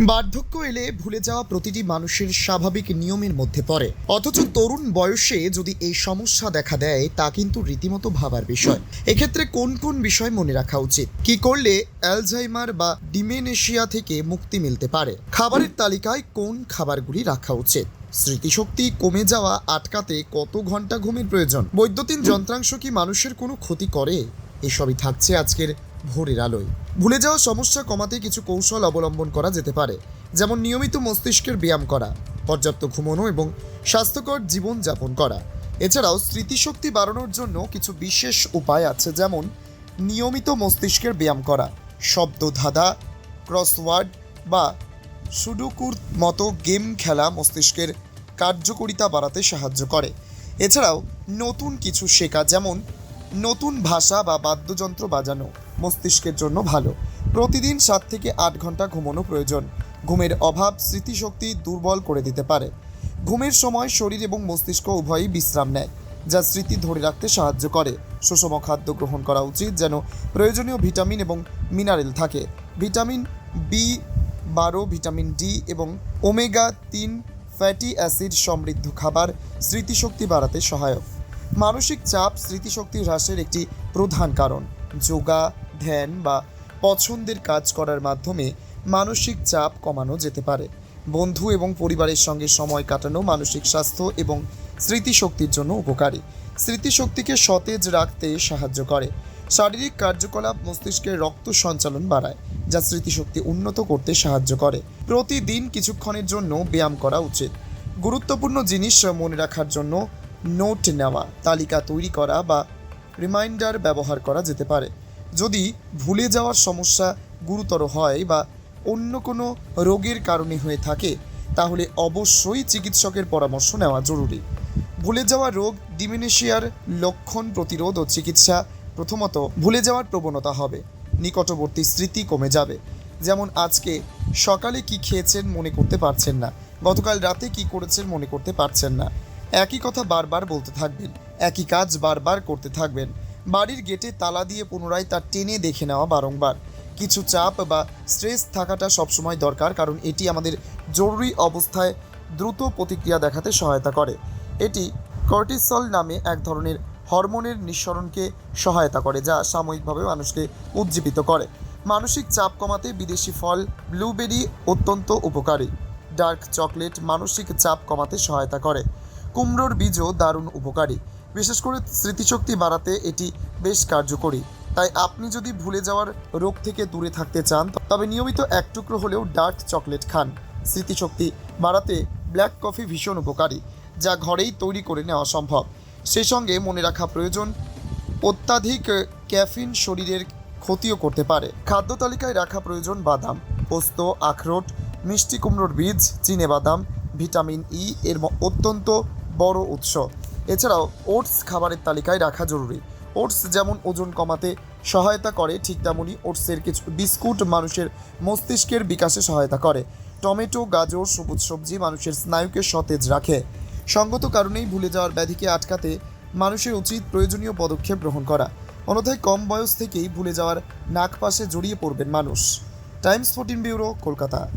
বার্ধক্য এলে ভুলে যাওয়া প্রতিটি মানুষের স্বাভাবিক নিয়মের মধ্যে পড়ে। অথচ তরুণ বয়সে যদি এই সমস্যা দেখা দেয়, তা কিন্তু রীতিমতো ভাবার বিষয়। এক্ষেত্রে কোন কোন বিষয় মনে রাখা উচিত? কি করলে অ্যালঝাইমার বা ডিমেনেশিয়া থেকে মুক্তি মিলতে পারে? খাবারের তালিকায় কোন খাবারগুলি রাখা উচিত? স্মৃতিশক্তি কমে যাওয়া, আটকাতে কত ঘণ্টা ঘুমের প্রয়োজন? বৈদ্যুতিন যন্ত্রাংশ কি মানুষের কোনো ক্ষতি করে? এসবই থাকছে আজকের ভোরের আলোয়। ভুলে যাওয়া সমস্যা কমাতে কিছু কৌশল অবলম্বন করা যেতে পারে, যেমন নিয়মিত মস্তিষ্কের ব্যায়াম করা, পর্যাপ্ত ঘুমানো এবং স্বাস্থ্যকর জীবনযাপন করা। এছাড়াও স্মৃতিশক্তি বাড়ানোর জন্য কিছু বিশেষ উপায় আছে, যেমন নিয়মিত মস্তিষ্কের ব্যায়াম করা, শব্দ ধাঁধা ক্রসওয়ার্ড বা সুডুকুর মতো গেম খেলা মস্তিষ্কের কার্যকারিতা বাড়াতে সাহায্য করে। এছাড়াও নতুন কিছু শেখা, যেমন নতুন ভাষা বা বাদ্যযন্ত্র বাজানো মস্তিষ্কের জন্য ভালো। প্রতিদিন সাত থেকে আট ঘণ্টা ঘুমানো প্রয়োজন। ঘুমের অভাব স্মৃতিশক্তি দুর্বল করে দিতে পারে। ঘুমের সময় শরীর এবং মস্তিষ্ক উভয়ই বিশ্রাম নেয়, যা স্মৃতি ধরে রাখতে সাহায্য করে। সুষম খাদ্য গ্রহণ করা উচিত যেন প্রয়োজনীয় ভিটামিন এবং মিনারেল থাকে। ভিটামিন বি বারো, ভিটামিন ডি এবং ওমেগা তিন ফ্যাটি অ্যাসিড সমৃদ্ধ খাবার স্মৃতিশক্তি বাড়াতে সহায়ক। মানসিক চাপ স্মৃতিশক্তি হ্রাসের একটি প্রধান কারণ। যোগা, ধ্যান বা পছন্দের কাজ করার মাধ্যমে মানসিক চাপ কমানো যেতে পারে। বন্ধু এবং পরিবারের সঙ্গে সময় কাটানো মানসিক স্বাস্থ্য এবং স্মৃতিশক্তির জন্য উপকারী। স্মৃতিশক্তিকে সতেজ রাখতে সাহায্য করে। শারীরিক কার্যকলাপ মস্তিষ্কের রক্ত সঞ্চালন বাড়ায়, যা স্মৃতিশক্তি উন্নত করতে সাহায্য করে। প্রতিদিন কিছুক্ষণের জন্য ব্যায়াম করা উচিত। গুরুত্বপূর্ণ জিনিস মনে রাখার জন্য নোট নেওয়া, তালিকা তৈরি করা বা রিমাইন্ডার ব্যবহার করা যেতে পারে। যদি ভুলে যাওয়ার সমস্যা গুরুতর হয় বা অন্য কোনো রোগের কারণে হয়ে থাকে, তাহলে অবশ্যই চিকিৎসকের পরামর্শ নেওয়া জরুরি। ভুলে যাওয়া রোগ ডিমিনেশিয়ার লক্ষণ প্রতিরোধ ও চিকিৎসা প্রথমত ভুলে যাওয়ার প্রবণতা হবে, নিকটবর্তী স্মৃতি কমে যাবে। যেমন, আজকে সকালে কি খেয়েছেন মনে করতে পারছেন না, গতকাল রাতে কি করেছেন মনে করতে পারছেন না। একই কথা বারবার বলতে থাকবেন, একই কাজ বারবার করতে থাকবেন। বাড়ির গেটে তালা দিয়ে পুনরায় তা টেনে দেখে নেওয়া বারংবার। কিছু চাপ বা স্ট্রেস থাকাটা সবসময় দরকার, কারণ এটি আমাদের জরুরি অবস্থায় দ্রুত প্রতিক্রিয়া দেখাতে সহায়তা করে। এটি কর্টিসল নামে এক ধরনের হরমোনের নিঃসরণকে সহায়তা করে, যা সাময়িকভাবে মানুষকে উজ্জীবিত করে। মানসিক চাপ কমাতে বিদেশি ফল ব্লুবেরি অত্যন্ত উপকারী। ডার্ক চকলেট মানসিক চাপ কমাতে সহায়তা করে। কুমড়োর বীজও দারুণ উপকারী। বিশেষ করে স্মৃতিশক্তি বাড়াতে এটি বেশ কার্যকরী। তাই আপনি যদি ভুলে যাওয়ার রোগ থেকে দূরে থাকতে চান, তবে নিয়মিত এক টুকরো হলেও ডার্ক চকলেট খান। স্মৃতিশক্তি বাড়াতে ব্ল্যাক কফি ভীষণ উপকারী, যা ঘরেই তৈরি করে নেওয়া সম্ভব। সেই সঙ্গে মনে রাখা প্রয়োজন, অত্যাধিক ক্যাফিন শরীরের ক্ষতিও করতে পারে। খাদ্য তালিকায় রাখা প্রয়োজন বাদাম, পোস্ত, আখরোট, মিষ্টি কুমড়োর বীজ, চিনে বাদাম, ভিটামিন ই, এর অত্যন্ত বড় উৎস। এছাড়াও ওটস খাবারের তালিকায় রাখা জরুরি। ওটস যেমন ওজন কমাতে সহায়তা করে, ঠিক তেমনই ওটসের কিছু বিস্কুট মানুষের মস্তিষ্কের বিকাশে সহায়তা করে। টমেটো, গাজর, সবুজ সবজি মানুষের স্নায়ুকে সতেজ রাখে। সঙ্গত কারণেই ভুলে যাওয়ার ব্যাধিকে আটকাতে মানুষের উচিত প্রয়োজনীয় পদক্ষেপ গ্রহণ করা। অন্যথায় কম বয়স থেকেই ভুলে যাওয়ার নাক পাশে জড়িয়ে পড়বেন মানুষ। Times fourteen bureau, Kolkata.